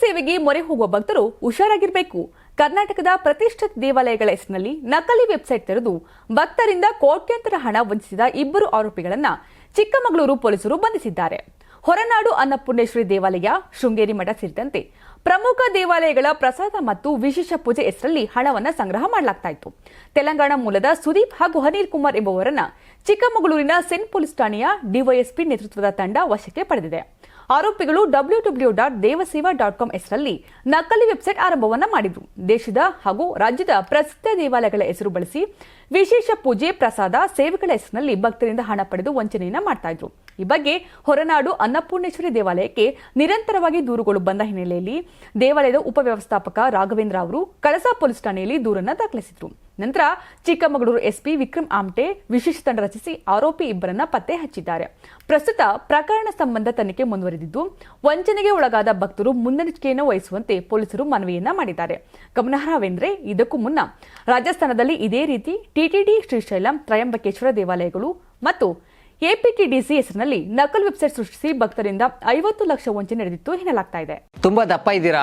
ಸೇವೆಗೆ ಮೊರೆ ಹೋಗುವ ಭಕ್ತರು ಹುಷಾರಾಗಿರಬೇಕು. ಕರ್ನಾಟಕದ ಪ್ರತಿಷ್ಠಿತ ದೇವಾಲಯಗಳ ಹೆಸರಿನಲ್ಲಿ ನಕಲಿ ವೆಬ್ಸೈಟ್ ತೆರೆದು ಭಕ್ತರಿಂದ ಕೋಟ್ಯಂತರ ಹಣ ವಂಚಿಸಿದ ಇಬ್ಬರು ಆರೋಪಿಗಳನ್ನ ಚಿಕ್ಕಮಗಳೂರು ಪೊಲೀಸರು ಬಂಧಿಸಿದ್ದಾರೆ. ಹೊರನಾಡು ಅನ್ನಪೂರ್ಣೇಶ್ವರಿ ದೇವಾಲಯ, ಶೃಂಗೇರಿ ಮಠ ಸೇರಿದಂತೆ ಪ್ರಮುಖ ದೇವಾಲಯಗಳ ಪ್ರಸಾದ ಮತ್ತು ವಿಶೇಷ ಪೂಜೆ ಹೆಸರಲ್ಲಿ ಹಣವನ್ನು ಸಂಗ್ರಹ ಮಾಡಲಾಗ್ತಾ ಇತ್ತು. ತೆಲಂಗಾಣ ಮೂಲದ ಸುದೀಪ್ ಹಾಗೂ ಅನಿಲ್ ಕುಮಾರ್ ಎಂಬುವರನ್ನ ಚಿಕ್ಕಮಗಳೂರಿನ ಸೆಂಟ್ ಪೊಲೀಸ್ ಠಾಣೆಯ ಡಿವೈಎಸ್ಪಿ ನೇತೃತ್ವದ ತಂಡ ವಶಕ್ಕೆ ಪಡೆದಿದೆ. ಆರೋಪಿಗಳು W W dot Devaseva dot com ಹೆಸರಲ್ಲಿ ನಕಲಿ ವೆಬ್ಸೈಟ್ ಆರಂಭವನ್ನ ಮಾಡಿದ್ರು. ದೇಶದ ಹಾಗೂ ರಾಜ್ಯದ ಪ್ರಸಿದ್ಧ ದೇವಾಲಯಗಳ ಹೆಸರು ಬಳಸಿ ವಿಶೇಷ ಪೂಜೆ, ಪ್ರಸಾದ, ಸೇವೆಗಳ ಹೆಸರಿನಲ್ಲಿ ಭಕ್ತರಿಂದ ಹಣ ಪಡೆದು ವಂಚನೆಯನ್ನ ಮಾಡ್ತಾ ಇದ್ರು. ಈ ಬಗ್ಗೆ ಹೊರನಾಡು ಅನ್ನಪೂರ್ಣೇಶ್ವರಿ ದೇವಾಲಯಕ್ಕೆ ನಿರಂತರವಾಗಿ ದೂರುಗಳು ಬಂದ ಹಿನ್ನೆಲೆಯಲ್ಲಿ ದೇವಾಲಯದ ಉಪವ್ಯವಸ್ಥಾಪಕ ರಾಘವೇಂದ್ರ ಅವರು ಕಳಸಾ ಪೊಲೀಸ್ ಠಾಣೆಯಲ್ಲಿ ದೂರನ್ನು ದಾಖಲಿಸಿದ್ರು. ನಂತರ ಚಿಕ್ಕಮಗಳೂರು ಎಸ್ಪಿ ವಿಕ್ರಮ್ ಆಮ್ಟೆ, ವಿಶೇಷ ತಂಡ ರಚಿಸಿ ಆರೋಪಿ ಇಬ್ಬರನ್ನ ಪತ್ತೆ ಹಚ್ಚಿದ್ದಾರೆ. ಪ್ರಸ್ತುತ ಪ್ರಕರಣ ಸಂಬಂಧ ತನಿಖೆ ಮುಂದುವರೆದಿದ್ದು, ವಂಚನೆಗೆ ಒಳಗಾದ ಭಕ್ತರು ಮುನ್ನೆಚ್ಚರಿಕೆಯನ್ನು ವಹಿಸುವಂತೆ ಪೊಲೀಸರು ಮನವಿಯನ್ನ ಮಾಡಿದ್ದಾರೆ. ಗಮನಾರ್ಹವೆಂದರೆ ಇದಕ್ಕೂ ಮುನ್ನ ರಾಜಸ್ಥಾನದಲ್ಲಿ ಇದೇ ರೀತಿ ಟಿಟಿಡಿ ಶ್ರೀಶೈಲಂ, ತ್ರಯಂಬಕೇಶ್ವರ ದೇವಾಲಯಗಳು ಮತ್ತು ಎಪಿಟಿಡಿಸಿ ಹೆಸರಿನಲ್ಲಿ ನಕಲ್ ವೆಬ್ಸೈಟ್ ಸೃಷ್ಟಿಸಿ ಭಕ್ತರಿಂದ ಐವತ್ತು ಲಕ್ಷ ವಂಚನೆ ನಡೆದಿತ್ತು ಎನ್ನಲಾಗ್ತಾ ಇದೆ. ತುಂಬಾ ದಪ್ಪ ಇದ್ದೀರಾ?